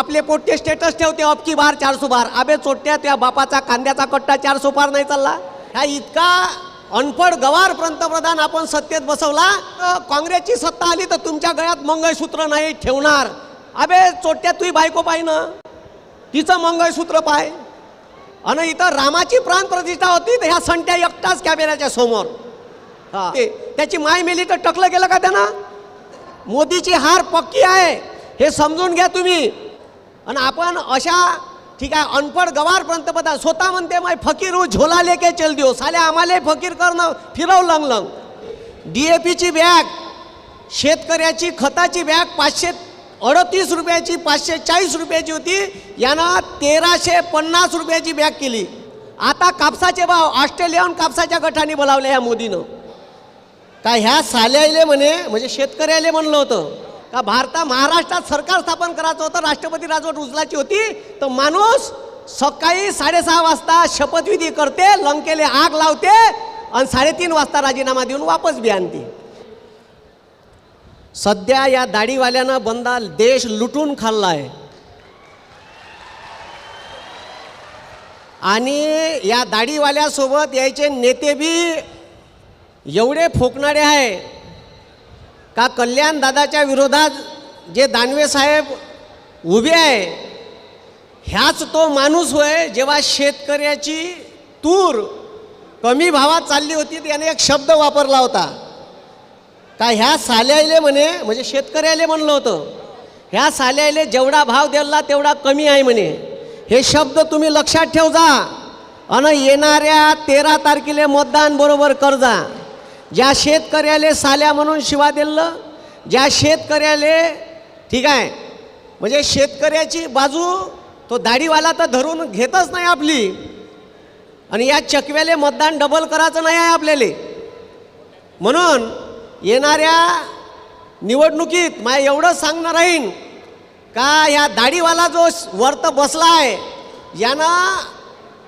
आपले पोट्टे स्टेटस ठेवते अबकी बार चारसो बार. अबे चोट्या त्या बापाचा कांद्याचा कट्टा चारसो पार नाही चालला. हा इतका अनपड गवार पंतप्रधान आपण सत्तेत बसवला काँग्रेसची सत्ता आली तर तुमच्या गळ्यात मंगळसूत्र नाही ठेवणार. अबे चोट्या तुही बायको पाय ना. तिचं मंगळसूत्र पाय. आणि इथं रामाची प्राण प्रतिष्ठा होती तर ह्या संट्या एकटाच कॅमेऱ्याच्या समोर. हा. त्याची माय मेली तर टकलं गेलं का त्यानं? मोदीची हार पक्की आहे. हे समजून घ्या तुम्ही. आणि आपण अशा ठीक आहे अनपड गवार पंतप्रधान स्वतः म्हणते माय फकीर हो झोला लेके चल देऊ साले आम्हाला फकीर करणं फिरव लंग लंग. डी ए पीची बॅग शेतकऱ्याची खताची बॅग पाचशे अडतीस रुपयाची पाचशे चाळीस रुपयाची होती. यानं तेराशे पन्नास रुपयाची बॅग केली. आता कापसाचे भाव ऑस्ट्रेलियन कापसाच्या गटाने बोलावले ह्या मोदीनं. का ह्या साल्याले म्हणे म्हणजे शेतकऱ्याले म्हणलं होतं. का भारता महाराष्ट्रात सरकार स्थापन करायचं होतं राष्ट्रपती राजवट उचलायची होती तर माणूस सकाळी साडेसहा वाजता शपथविधी करते लंकेले आग लावते आणि साडेतीन वाजता राजीनामा देऊन वापस बी आणते. सध्या या दाढीवाल्यानं बंदा देश लुटून खाल्ला आहे आणि या दाढीवाल्यासोबत यायचे नेते बी एवढे फोकणारे आहे का कल्याण दादाच्या विरोधात जे दानवे साहेब उभे आहे ह्याच तो माणूस होय जेव्हा शेतकऱ्याची तूर कमी भावात चालली होती त्याने एक शब्द वापरला होता. का ह्या साल्याले म्हणे म्हणजे शेतकऱ्याले म्हणलं होतं ह्या साल्याले जेवढा भाव दिला तेवढा कमी आहे म्हणे. हे शब्द तुम्ही लक्षात ठेव जा आणि येणाऱ्या तेरा तारखेला मतदान बरोबर कर जा ज्या शेतकऱ्याले साल्या म्हणून शिवा दिलं ज्या शेतकऱ्याले ठीक आहे म्हणजे शेतकऱ्याची बाजू तो दाढीवाला तर धरून घेतच नाही आपली. आणि या चकव्याले मतदान डबल करायचं नाही आहे आपल्याला. म्हणून येणाऱ्या निवडणुकीत मला एवढं सांगणार राहीन का या दाढीवाला जो वर्त बसला आहे यानं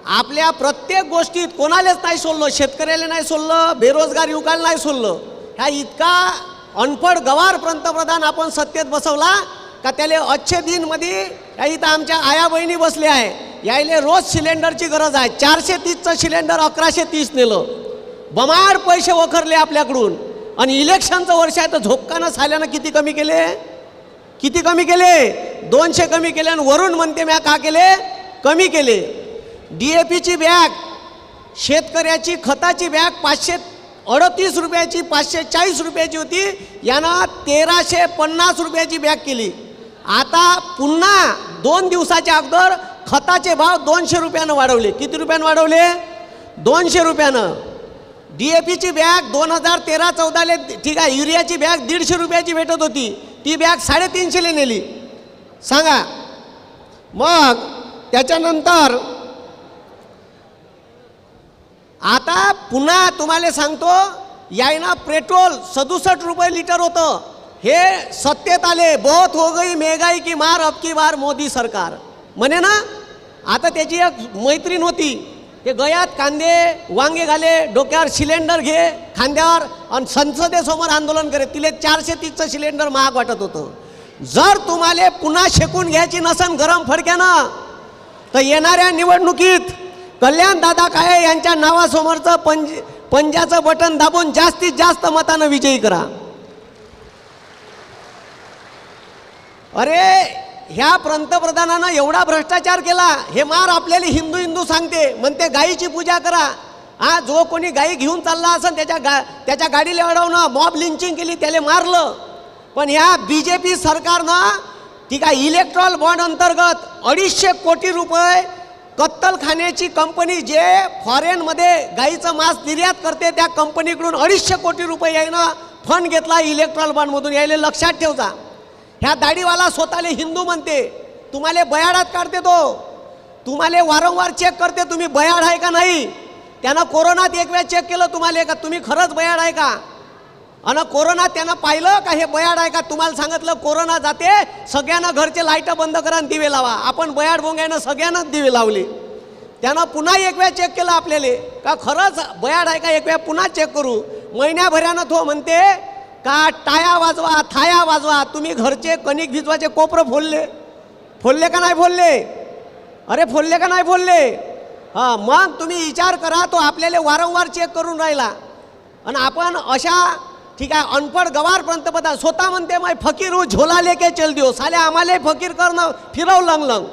आपल्या प्रत्येक गोष्टीत कोणालाच नाही सोडलं शेतकऱ्याला नाही सोडलं बेरोजगार युवकाला नाही सोडलं. ह्या इतका अनपड गवार पंतप्रधान आपण सत्तेत बसवला का त्याला अच्छे दिनमध्ये या इथं आमच्या आया बहिणी बसल्या आहे. यायले रोज सिलेंडरची गरज आहे. चारशे तीसचं सिलेंडर अकराशे तीस नेलं. बमार पैसे वखरले आपल्याकडून. आणि इलेक्शनचं वर्ष आहे तर झोपकानं झाल्यानं किती कमी केले? किती कमी केले? दोनशे कमी केले आणि वरून म्हणते म्या का केले? कमी केले. डी ए पीची बॅग शेतकऱ्याची खताची बॅग पाचशे अडतीस रुपयाची पाचशे चाळीस रुपयाची होती. यानं तेराशे पन्नास रुपयाची बॅग केली. आता पुन्हा दोन दिवसाच्या अगोदर खताचे भाव दोनशे रुपयानं वाढवले. किती रुपयानं वाढवले? दोनशे रुपयानं. डी ए पीची बॅग दोन हजार तेरा चौदाले ठीक आहे युरियाची बॅग दीडशे रुपयाची भेटत होती. ती बॅग साडेतीनशेले नेली. सांगा. मग त्याच्यानंतर आता पुन्हा तुम्हाला सांगतो यायना पेट्रोल सदुसष्ट रुपये लिटर होतं. हे सत्तेत आले बहुत हो गई मेघाई की मार अब की बार मोदी सरकार. म्हणे ना आता त्याची एक मैत्रीण होती. ते गयात कांदे वांगे घाले डोक्यावर सिलेंडर घे खांद्यावर आणि संसदेसमोर आंदोलन करे. तिले चारशे तीसचं सिलेंडर महाग वाटत होतं. जर तुम्हाला पुन्हा शेकून घ्यायची नसन गरम फडक्यानं तर येणाऱ्या निवडणुकीत कल्याण दादा काळे यांच्या नावासमोरचं पंज पंजाचं बटन दाबून जास्तीत जास्त मतानं विजयी करा. अरे ह्या पंतप्रधानानं एवढा भ्रष्टाचार केला हे मार आपल्याला हिंदू हिंदू सांगते म्हणते गायीची पूजा करा. हा जो कोणी गायी घेऊन चालला असेल त्याच्या गा त्याच्या गाडीला अडवणं मॉब लिंचिंग केली त्याला मारलं. पण ह्या बी जे पी सरकारनं ठीक आहे इलेक्ट्रॉल बॉन्ड अंतर्गत अडीचशे कोटी रुपये कत्तलखान्याची कंपनी जे फॉरेनमध्ये गाईचं मांस निर्यात करते त्या कंपनीकडून अडीचशे कोटी रुपये यायनं फंड घेतला इलेक्ट्रॉल बॉन्डमधून यायला लक्षात ठेवता ह्या दाढीवाला स्वतःला हिंदू म्हणते तुम्हाला बयाडात काढते तो. तुम्हाला वारंवार चेक करते तुम्ही बयाड आहे का नाही? त्यानं कोरोनात एक वेळा चेक केलं तुम्हाला का तुम्ही खरंच बयाड आहे का? आणि कोरोना त्यानं पाहिलं का? हे बयाड आहे का? तुम्हाला सांगितलं कोरोना जाते सगळ्यांना घरचे लाइट बंद करा आणि दिवे लावा. आपण बयाड बोंग्यानं सगळ्यांनाच दिवे लावले. त्यानं पुन्हा एक वेळा चेक केलं आपल्याला. का खरंच बयाड आहे का? एक वेळा पुन्हा चेक करू. महिन्याभरानं तो म्हणते का टाया वाजवा थाया वाजवा. तुम्ही घरचे कणिक भिजवाचे कोपरं फोडले. फोडले का नाही फोडले? अरे फोडले का नाही फोडले? हां मग तुम्ही विचार करा तो आपल्याला वारंवार चेक करून राहिला. आणि आपण अशा ठीक आहे अनपड गवार पंतप्रधान स्वतः म्हणते माय फकीर हूँ झोला लेके चल देऊ साले आम्हाला फकीर करणं फिरव लंग लंग.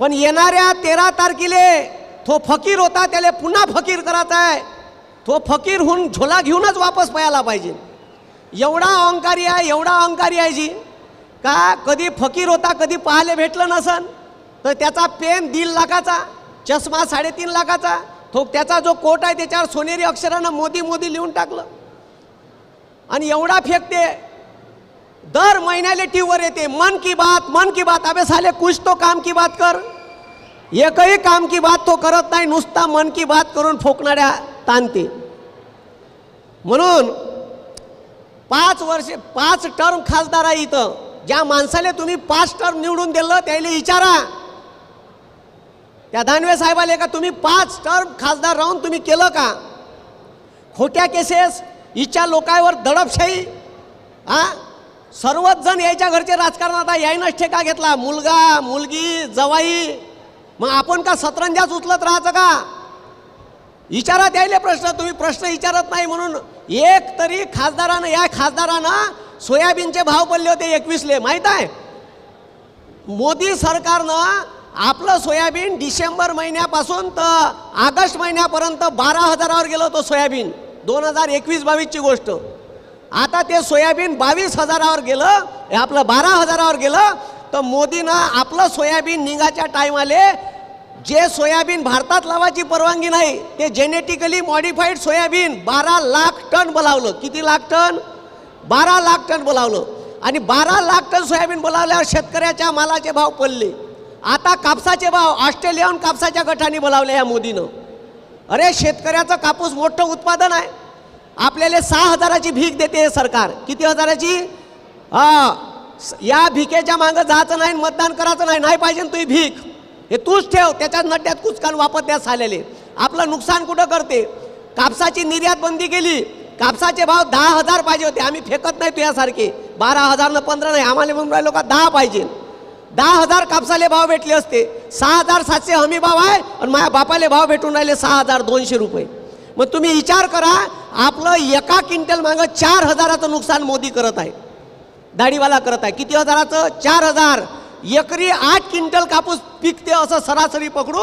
पण येणाऱ्या तेरा तारखेले तो फकीर होता त्याला पुन्हा फकीर करायचा आहे. तो फकीर होऊन झोला घेऊनच वापस पयाला पाहिजे. एवढा अहंकारी आहे एवढा अहंकारी आहे जी. का? कधी फकीर होता कधी पाहायला भेटलं नसन. तर त्याचा पेन दीड लाखाचा चष्मा साडेतीन लाखाचा तो त्याचा जो कोट आहे त्याच्यावर सोनेरी अक्षरानं मोदी मोदी लिहून टाकलं. आणि एवढा फेकते. दर महिन्याला टी वर येते मन की बात मन की बात. अबे साले कुछ तो काम की बात कर. एकही काम की बात तो करत नाही नुसता मन की बात करून फोकणाऱ्या ताणते. म्हणून पाच वर्षे पाच टर्म खासदार आहे इथं. ज्या माणसाला तुम्ही पाच टर्म निवडून दिलं त्याला विचारा त्या दानवे साहेबाला का तुम्ही पाच टर्म खासदार राहून तुम्ही केलं का? खोट्या केसेस हिच्या लोकांवर दडपशाही. आ सर्वच जण यायच्या घरचे राजकारण आता यायनंच ठेका घेतला. मुलगा मुलगी जवाई. मग आपण का सतरंजाच उचलत राहायचं का? विचारात यायले प्रश्न. तुम्ही प्रश्न विचारत नाही म्हणून एक तरी खासदारानं या खासदारानं सोयाबीनचे भाव पडले होते एकवीसले. माहीत आहे? मोदी सरकारनं आपलं सोयाबीन डिसेंबर महिन्यापासून तर ऑगस्ट महिन्यापर्यंत बारा हजारावर गेलं होतं सोयाबीन. दोन हजार एकवीस बावीसची गोष्ट. आता ते सोयाबीन बावीस हजारावर गेलं हे आपलं बारा हजारावर गेलं तर मोदीनं आपलं सोयाबीन निघाच्या टायमाले जे सोयाबीन भारतात लावायची परवानगी नाही ते जेनेटिकली मॉडिफाईड सोयाबीन बारा लाख टन बोलावलं. किती लाख टन? बारा लाख टन बोलावलं. आणि बारा लाख टन सोयाबीन बोलावल्यावर शेतकऱ्याच्या मालाचे भाव पडले. आता कापसाचे भाव ऑस्ट्रेलियाहून कापसाच्या गटाने बोलावले या मोदीनं. अरे शेतकऱ्याचं कापूस मोठं उत्पादन आहे. आपल्याला सहा हजाराची भीक देते सरकार. किती हजाराची? हा या भिकेच्या मागं जायचं नाही मतदान करायचं नाही नाही पाहिजे ना तुझी भीक. हे तूच ठेव त्याच्यात नड्यात कुचकान वापरण्यास आलेले आपलं नुकसान कुठं करते? कापसाची निर्यात बंदी केली. कापसाचे भाव दहा हजार पाहिजे होते. आम्ही फेकत नाही तुझ्यासारखे. बारा हजारनं पंधरा नाही आम्हाला म्हणून लोक दहा पाहिजे. दहा हजार कापसाले भाव भेटले असते. सहा हजार सातशे हमी भाव आहे आणि माझ्या बापाले भाव भेटून राहिले सहा हजार दोनशे रुपये. मग तुम्ही विचार करा आपलं एका क्विंटल मागं चार हजाराचं नुकसान मोदी करत आहे. दाढीवाला करत आहे. किती हजाराचं? चार हजार. एकरी आठ क्विंटल कापूस पिकते असं सरासरी पकडू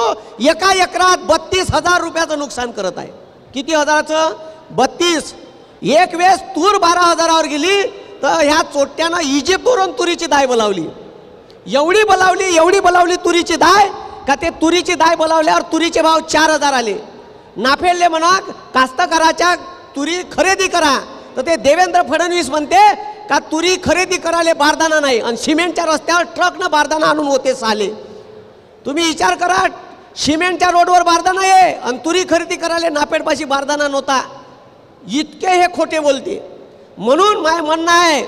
एका एकरात बत्तीस हजार रुपयाचं नुकसान करत आहे. किती हजाराचं? बत्तीस. एक वेळेस तूर बारा हजारावर गेली तर ह्या चोट्यानं इजिप्तवरून तुरीची दाय लावली एवढी बोलावली एवढी बोलावली तुरीची दाय का ते तुरीची दाय बोलावल्यावर तुरीचे भाव चार हजार आले. नाफेडले म्हणा कास्तकाराच्या तुरी खरेदी करा. तर ते देवेंद्र फडणवीस म्हणते का तुरी खरेदी करायला बारदाना नाही आणि सिमेंटच्या रस्त्यावर ट्रकनं बारदाना आणून होते साले. तुम्ही विचार करा सिमेंटच्या रोडवर बारदाना आहे आणि तुरी खरेदी करायला नापेडपाशी बारदाना नव्हता. इतके हे खोटे बोलते. म्हणून माय म्हणणं आहे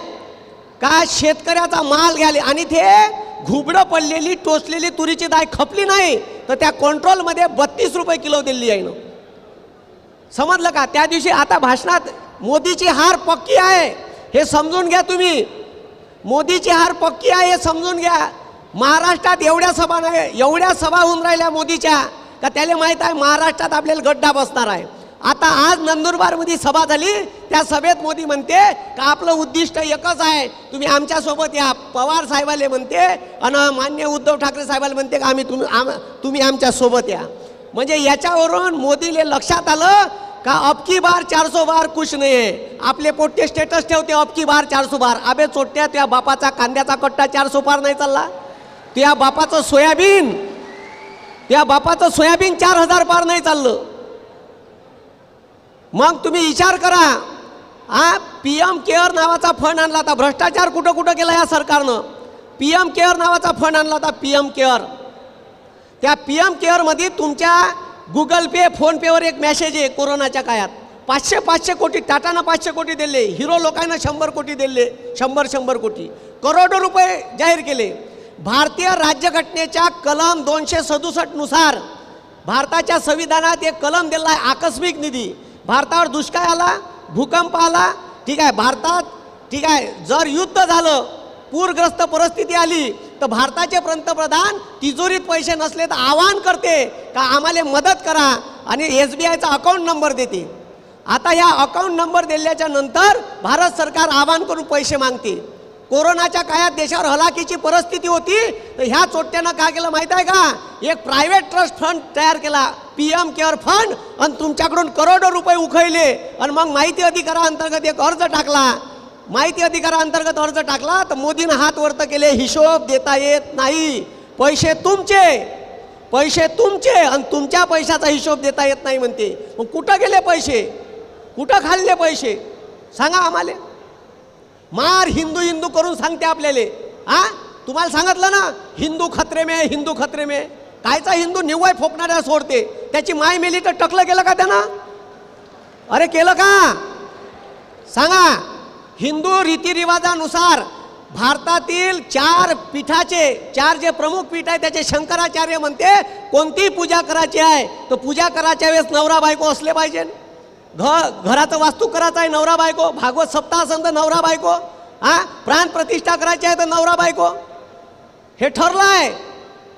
का शेतकऱ्याचा माल घ्याले आणि ते घुबडं पडलेली टोचलेली तुरीची दाय खपली नाही तर त्या कंट्रोलमध्ये बत्तीस रुपये किलो दिली आहे ना. समजलं का? त्या दिवशी आता भाषणात मोदीची हार पक्की आहे हे समजून घ्या तुम्ही. मोदीची हार पक्की आहे हे समजून घ्या. महाराष्ट्रात एवढ्या सभा नाही एवढ्या सभा होऊन राहिल्या मोदीच्या का त्याला माहीत आहे महाराष्ट्रात आपल्याला गड्डा बसणार आहे. आता आज नंदुरबारमध्ये सभा झाली. त्या सभेत मोदी म्हणते का आपलं उद्दिष्ट एकच आहे? तुम्ही आमच्यासोबत या. पवार साहेबाले म्हणते आणि मान्य उद्धव ठाकरे साहेबाला म्हणते का आम्ही तुम्ही आम तुम्ही आमच्यासोबत या. म्हणजे याच्यावरून मोदीले लक्षात आलं का अबकी बार चारसो बार कुश नाही आपले पोट्टे स्टेटस ठेवते अबकी बार चारसो बार. अबे चोट्या त्या बापाचा कांद्याचा कट्टा चारसो पार नाही चालला. त्या बापाचं सोयाबीन त्या बापाचं सोयाबीन चार हजार पार नाही चाललं. मग तुम्ही विचार करा. हा पी एम केअर नावाचा फंड आणला होता. भ्रष्टाचार कुठं कुठं केला या सरकारनं? पी एम केअर नावाचा फंड आणला होता पी एम केअर त्या पी एम केअरमध्ये तुमच्या गुगल पे फोनपेवर एक मॅसेज आहे कोरोनाच्या काळात. पाचशे पाचशे कोटी टाटानं पाचशे कोटी दिले हिरो लोकांना शंभर कोटी दिले शंभर शंभर कोटी. करोडो रुपये जाहीर केले. भारतीय राज्यघटनेच्या कलम दोनशे सदुसष्टनुसार भारताच्या संविधानात एक कलम दिला आहे आकस्मिक निधी. भारतावर दुष्काळ आला भूकंप आला ठीक आहे भारतात ठीक आहे जर युद्ध झालं पूरग्रस्त परिस्थिती आली तर भारताचे पंतप्रधान तिजोरीत पैसे नसले तर आवाहन करते का आम्हाला मदत करा आणि एस बी आयचा अकाउंट नंबर देते. आता ह्या अकाउंट नंबर दिल्याच्या नंतर भारत सरकार आवाहन करून पैसे मागते. कोरोनाच्या काळात देशावर हलाखीची परिस्थिती होती तर ह्या चोट्यानं काय केलं माहीत आहे का? एक प्रायव्हेट ट्रस्ट फंड तयार केला. पी एम केअर फंड आणि तुमच्याकडून करोडो रुपये उखळले. आणि मग माहिती अधिकाराअंतर्गत एक अर्ज टाकला. माहिती अधिकाराअंतर्गत अर्ज टाकला तर मोदीनं हात वर्त केले हिशोब देता येत नाही. पैसे तुमचे. पैसे तुमचे आणि तुमच्या पैशाचा हिशोब देता येत नाही म्हणते. मग कुठं गेले पैसे? कुठं खाल्ले पैसे? सांगा आम्हाला. मार हिंदू हिंदू करून सांगते आपल्याला. हा तुम्हाला सांगितलं ना हिंदू खत्रे में हिंदू खत्रे में कायचा हिंदू निव्वळ फोकणाऱ्या सोडते. त्याची माय मेली तर टकलं केलं का त्यानं? अरे केलं का? सांगा हिंदू रीतिरिवाजानुसार भारतातील चार पीठाचे चार जे प्रमुख पीठ आहे त्याचे शंकराचार्य म्हणते कोणती पूजा करायची आहे तर पूजा करायच्या वेळेस नवरा बायको असले पाहिजे. घ घराचं वास्तू करायचं आहे नवरा बायको. भागवत सप्ताह संत नवरा बायको. हा प्राण प्रतिष्ठा करायची आहे तर नवरा बायको. हे ठरलं आहे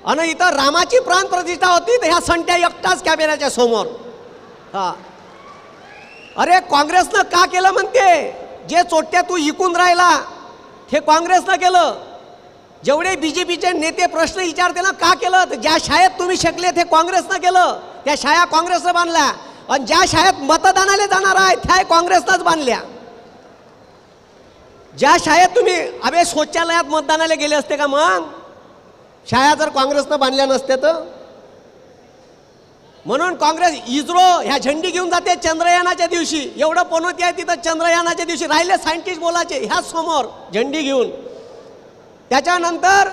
आणि इथं रामाची प्राण प्रतिष्ठा होती तर ह्या संट्या एकटाच कॅमेऱ्याच्या समोर. हा. अरे काँग्रेसनं का केलं म्हणते? जे चोट्या तू इकून राहिला हे काँग्रेसनं केलं. जेवढे बी जे पीचे नेते प्रश्न विचारते ना का केलं? तर ज्या शाळेत तुम्ही शकले ते काँग्रेसनं केलं. त्या शाळा काँग्रेसनं बांधल्या. आणि ज्या शाळेत मतदानाला जाणार आहे त्या काँग्रेसनंच बांधल्या. ज्या शाळेत तुम्ही अबे शौचालयात मतदानाला गेले असते का मग? शाळा जर काँग्रेसनं बांधल्या नसत्या तर? म्हणून काँग्रेस इस्रो ह्या झेंडी घेऊन जाते चंद्रयानाच्या दिवशी. एवढं पनोती आहे तिथं चंद्रयानाच्या दिवशी. राहिले सायंटिस्ट बोलायचे ह्याच समोर झेंडी घेऊन. त्याच्यानंतर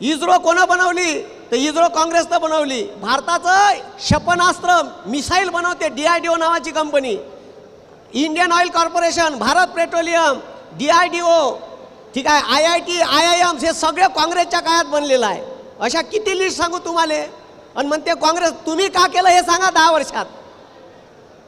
इस्रो कोणं बनवली? तर इस्रो काँग्रेसनं बनवली. भारताचं क्षेपणास्त्र मिसाईल बनवते डी आय डी ओ नावाची company. Indian Oil Corporation Bharat petroleum D I D O ठीक आहे I I T I I AIIMS हे सगळे काँग्रेसच्या काळात बनलेलं आहे. अशा किती लिस्ट सांगू तुम्हाला? आणि म्हणते काँग्रेस तुम्ही का केलं हे सांगा दहा वर्षात.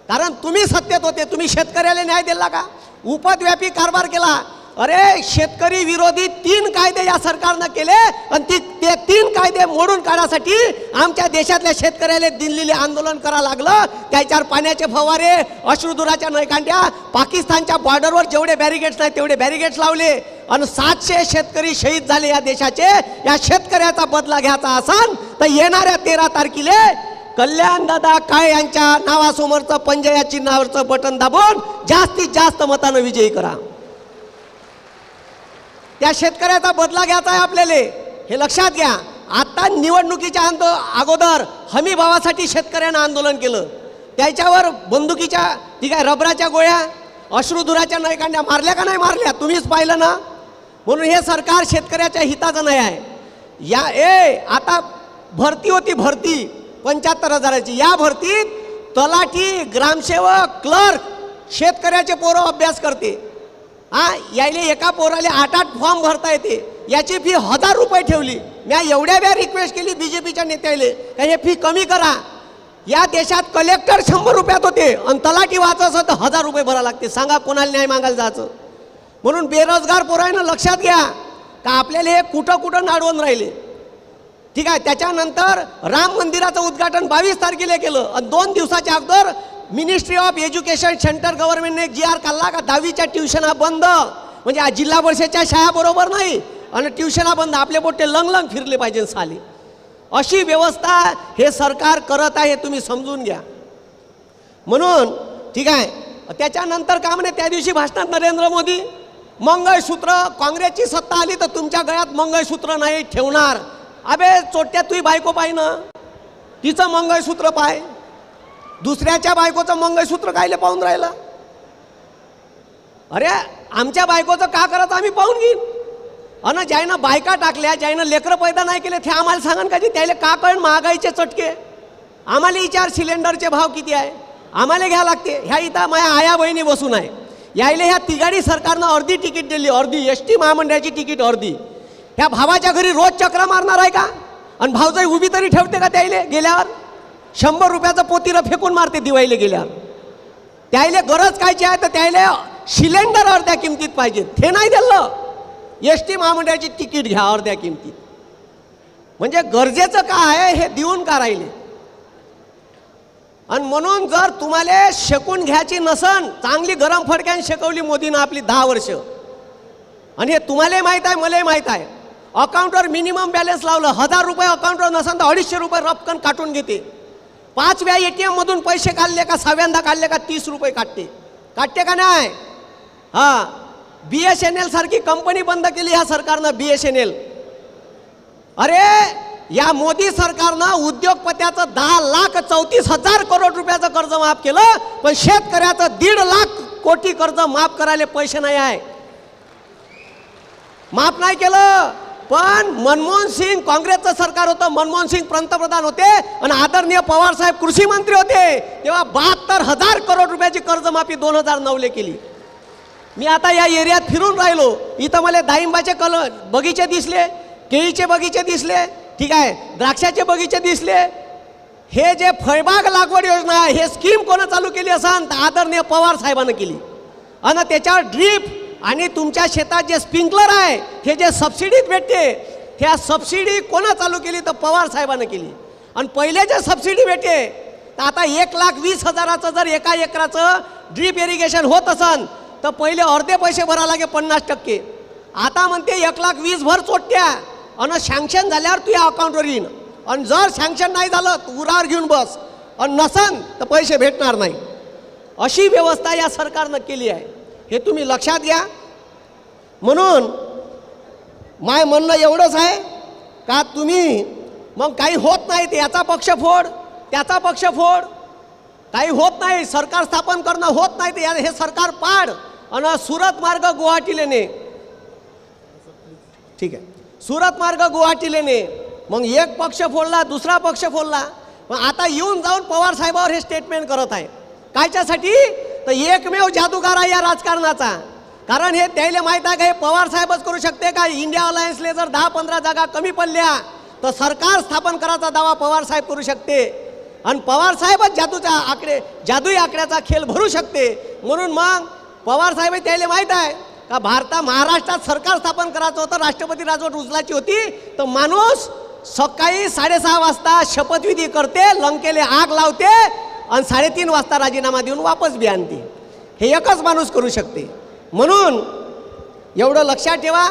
कारण तुम्ही सत्तेत होते तुम्ही शेतकऱ्याला न्याय दिला का? उपद्व्यापी कारभार केला. अरे शेतकरी विरोधी तीन कायदे या सरकारनं केले आणि ती ते तीन कायदे मोडून काढण्यासाठी आमच्या देशातल्या शेतकऱ्याला दिल्लीले आंदोलन करा लागलं. त्याच्यावर पाण्याचे फवारे अश्रुधुराच्या नैकांड्या पाकिस्तानच्या बॉर्डरवर जेवढे बॅरिगेट्स नाही तेवढे बॅरिगेट्स लावले. आणि सातशे शेतकरी शहीद झाले या देशाचे. या शेतकऱ्याचा बदला घ्यायचा असन तर येणाऱ्या तेरा तारखेला कल्याणदादा काळे यांच्या नावासमोरचं पंज या चिन्हावरचं बटन दाबून जास्तीत जास्त मतानं विजयी करा. त्या शेतकऱ्याचा बदला घ्यायचा आहे आपल्याला. हे लक्षात घ्या. आता निवडणुकीच्या अंत अगोदर हमी भावासाठी शेतकऱ्यानं आंदोलन केलं. त्याच्यावर बंदुकीच्या ठीक आहे रबराच्या गोळ्या अश्रुधुराच्या नयकांड्या मारल्या का नाही मारल्या? तुम्हीच पाहिलं ना. म्हणून हे सरकार शेतकऱ्याच्या हिताचं नाही आहे. या ए आता भरती होती भरती पंच्याहत्तर हजाराची. या भरतीत तलाठी ग्रामसेवक क्लर्क शेतकऱ्याचे पोरं अभ्यास करते. हा यायले एका पोराले आठ आठ फॉर्म भरता येते. याची फी हजार रुपये ठेवली. मी एवढ्या वेळा रिक्वेस्ट केली बी जे पीच्या नेत्याले का हे फी कमी करा. या देशात कलेक्टर शंभर रुपयात होते. आणि तलाठी वाचत असं तर हजार रुपये भरावं लागते. सांगा कोणाला न्याय मागायला जायचं. म्हणून बेरोजगार पोरायनं लक्षात घ्या का आपल्याला हे कुठं कुठं नाडवून राहिले. ठीक आहे त्याच्यानंतर राम मंदिराचं उद्घाटन बावीस तारखेला केलं आणि दोन दिवसाच्या अगोदर मिनिस्ट्री ऑफ एज्युकेशन सेंटर गव्हर्नमेंटने जी आर काढला का दहावीच्या ट्युशना बंद. म्हणजे आज जिल्हा परिषदच्या शाळा बरोबर नाही आणि ट्युशना बंद. आपले पोटे लंग लंग फिरले पाहिजे साली. अशी व्यवस्था हे सरकार करत आहे तुम्ही समजून घ्या. म्हणून ठीक आहे त्याच्यानंतर का म्हणे त्या दिवशी भाषणात नरेंद्र मोदी मंगळसूत्र काँग्रेसची सत्ता आली तर तुमच्या गळ्यात मंगळसूत्र नाही ठेवणार. अबे चोट्या तुही बायको पाय ना. तिचं मंगळसूत्र पाय. दुसऱ्याच्या बायकोचं मंगळसूत्र कायले पाहून राहिलं? अरे आमच्या बायकोचं का करत आम्ही पाहून घेईन? अन ज्यानं बायका टाकल्या ज्यानं लेकरं पैदा नाही केले ते आम्हाला सांगा का त्याला का कळण महागाईचे चटके? आम्हाला विचार सिलेंडरचे भाव किती आहे? आम्हाला घ्या लागते. ह्या इथं माझ्या आया बहिणी बसून आहे. यायला ह्या तिघाडी सरकारनं अर्धी तिकीट दिली अर्धी. एस टी महामंडळाची तिकीट अर्धी. ह्या भावाच्या घरी रोज चक्र मारणार आहे का? आणि भावजाई उभी तरी ठेवते का त्याईले गेल्यावर? शंभर रुपयाचं पोतीला फेकून मारते दिवाळीला गेल्यावर. त्याईले गरज कायची आहे तर त्याईले सिलेंडर अर्ध्या किमतीत पाहिजे. ते नाही दिलं. एस टी महामंडळाची तिकीट घ्या अर्ध्या किमतीत. म्हणजे गरजेचं का आहे हे देऊन का राहिले? आणि म्हणून जर तुम्हाला शेकून घ्यायची नसन चांगली गरम फडक्याने शेकवली मोदीनं आपली दहा वर्ष. आणि हे तुम्हालाही माहीत आहे मलाही माहीत आहे. अकाउंटवर मिनिमम बॅलन्स लावलं हजार रुपये अकाउंटवर नसन तर अडीचशे रुपये रपकन काटून घेते. पाच वेळा ए टी एममधून पैसे काढले का सहाव्यांदा काढले का तीस रुपये काटते. काटते का नाही? हां. बी एस एन एल सारखी कंपनी बंद केली ह्या सरकारनं बी एस एन एल. अरे या मोदी सरकारनं उद्योगपत्याचं दहा लाख चौतीस हजार करोड रुपयाचं कर्ज माफ केलं पण शेतकऱ्याचं दीड लाख कोटी कर्ज माफ करायला पैसे नाही आहे. माफ नाही केलं पण मनमोहन सिंग काँग्रेसचं सरकार होतं मनमोहन सिंग पंतप्रधान होते आणि आदरणीय पवार साहेब कृषी मंत्री होते तेव्हा बहात्तर हजार करोड रुपयाची कर्जमाफी दोन हजार नऊले केली. मी आता या एरियात फिरून राहिलो इथं मला दाईंबाचे कल बगीचे दिसले केळीचे बगीचे दिसले ठीक आहे? द्राक्षाचे बगीचे दिसले. हे जे फळबाग लागवड योजना आहे हे स्कीम कोणं चालू केली असन? तर आदरणीय पवार साहेबानं केली. आणि त्याच्यावर ड्रीप आणि तुमच्या शेतात जे स्प्रिंकलर आहे हे जे सबसिडीत भेटते ह्या सबसिडी कोणं चालू केली? तर पवार साहेबानं केली. आणि पहिले जे सबसिडी भेटते तर आता एक लाख वीस हजाराचं जर एका एकराचं ड्रीप इरिगेशन होत असन तर पहिले अर्धे पैसे भरावं लागे पन्नास टक्के. आता म्हणते एक लाख वीस भर चोटत्या आणि सँक्शन झाल्यावर तू या अकाउंटवर येईन. आणि जर सँक्शन नाही झालं तर उरावर घेऊन बस. आणि नसन तर पैसे भेटणार नाही. अशी व्यवस्था या सरकारनं केली आहे. हे तुम्ही लक्षात घ्या. म्हणून माय म्हणणं एवढंच आहे का तुम्ही मग काही होत नाही याचा पक्ष फोड त्याचा पक्ष फोड. काही होत नाही सरकार स्थापन करणं होत नाही तर या- हे सरकार पाड. आणि सुरत मार्ग गुवाहाटीला ने. ठीक आहे. सुरत मार्ग गुवाहाटीला मग एक पक्ष फोडला दुसरा पक्ष फोडला. मग आता येऊन जाऊन पवार साहेबावर हे स्टेटमेंट करत आहे. कायच्यासाठी? तर एकमेव जादूगार आहे या राजकारणाचा. कारण हे त्याला माहीत आहे का हे पवार साहेबच करू शकते का? इंडिया अलायन्सले जर दहा पंधरा जागा कमी पडल्या तर सरकार स्थापन करायचा दावा पवार साहेब करू शकते. आणि पवार साहेबच जादूचा आकडे जादूई आकड्याचा खेळ भरू शकते. म्हणून मग पवार साहेब त्याला माहीत आहे का भारता महाराष्ट्रात सरकार स्थापन करायचं होतं राष्ट्रपती राजवट उचलायची होती तर माणूस सकाळी साडेसहा वाजता शपथविधी करते लंकेले आग लावते आणि साडेतीन वाजता राजीनामा देऊन वापस बी आणते. हे एकच माणूस करू शकते. म्हणून एवढं लक्षात ठेवा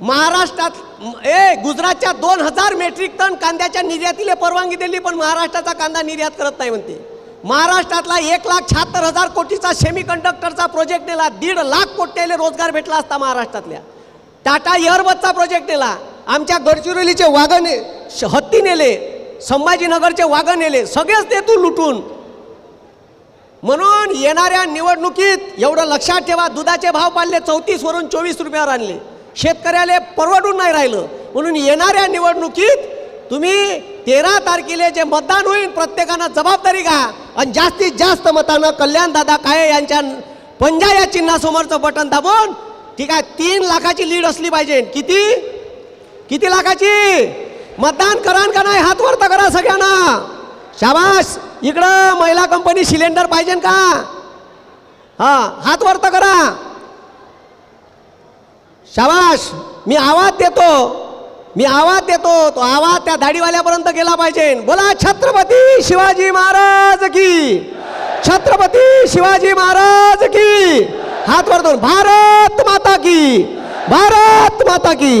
महाराष्ट्रात ए गुजरातच्या दोन हजार मेट्रिक टन कांद्याच्या निर्यातीला परवानगी दिली पण महाराष्ट्राचा कांदा निर्यात करत नाही म्हणते. महाराष्ट्रातला एक लाख शहात्तर हजार कोटीचा सेमी कंडक्टरचा प्रोजेक्ट नेला. दीड लाख कोट्याले रोजगार भेटला असता महाराष्ट्रातल्या. टाटा एअरबसचा प्रोजेक्ट नेला. आमच्या गडचिरोलीचे वागन श- हत्ती नेले. संभाजीनगरचे वागन नेले. सगळेच ते तू लुटून. म्हणून येणाऱ्या निवडणुकीत एवढं लक्षात ठेवा. दुधाचे भाव पाडले. चौतीस वरून चोवीस रुपयावर आणले. शेतकऱ्याला परवडून नाही राहिलं. म्हणून येणाऱ्या निवडणुकीत तुम्ही तेरा तारखेला जे मतदान होईल प्रत्येकानं जबाबदारी घ्या. आणि जास्तीत जास्त मतानं कल्याणदादा काळे यांच्या पंजा या चिन्हासमोरचं बटन दाबून ठीक आहे तीन लाखाची लीड असली पाहिजे. किती? किती लाखाची? मतदान करान का नाही हात वरता करा सगळ्यांना. शाबास. इकडं महिला कंपनी सिलेंडर पाहिजे का? हा हात वरता करा. शाबास. मी आवाज देतो. मी आवाज देतो तो आवाज त्या दाढीवाल्यापर्यंत गेला पाहिजे. बोला छत्रपती शिवाजी महाराज की. छत्रपती शिवाजी महाराज की. हात वर दोन भारत माता की. भारत माता की.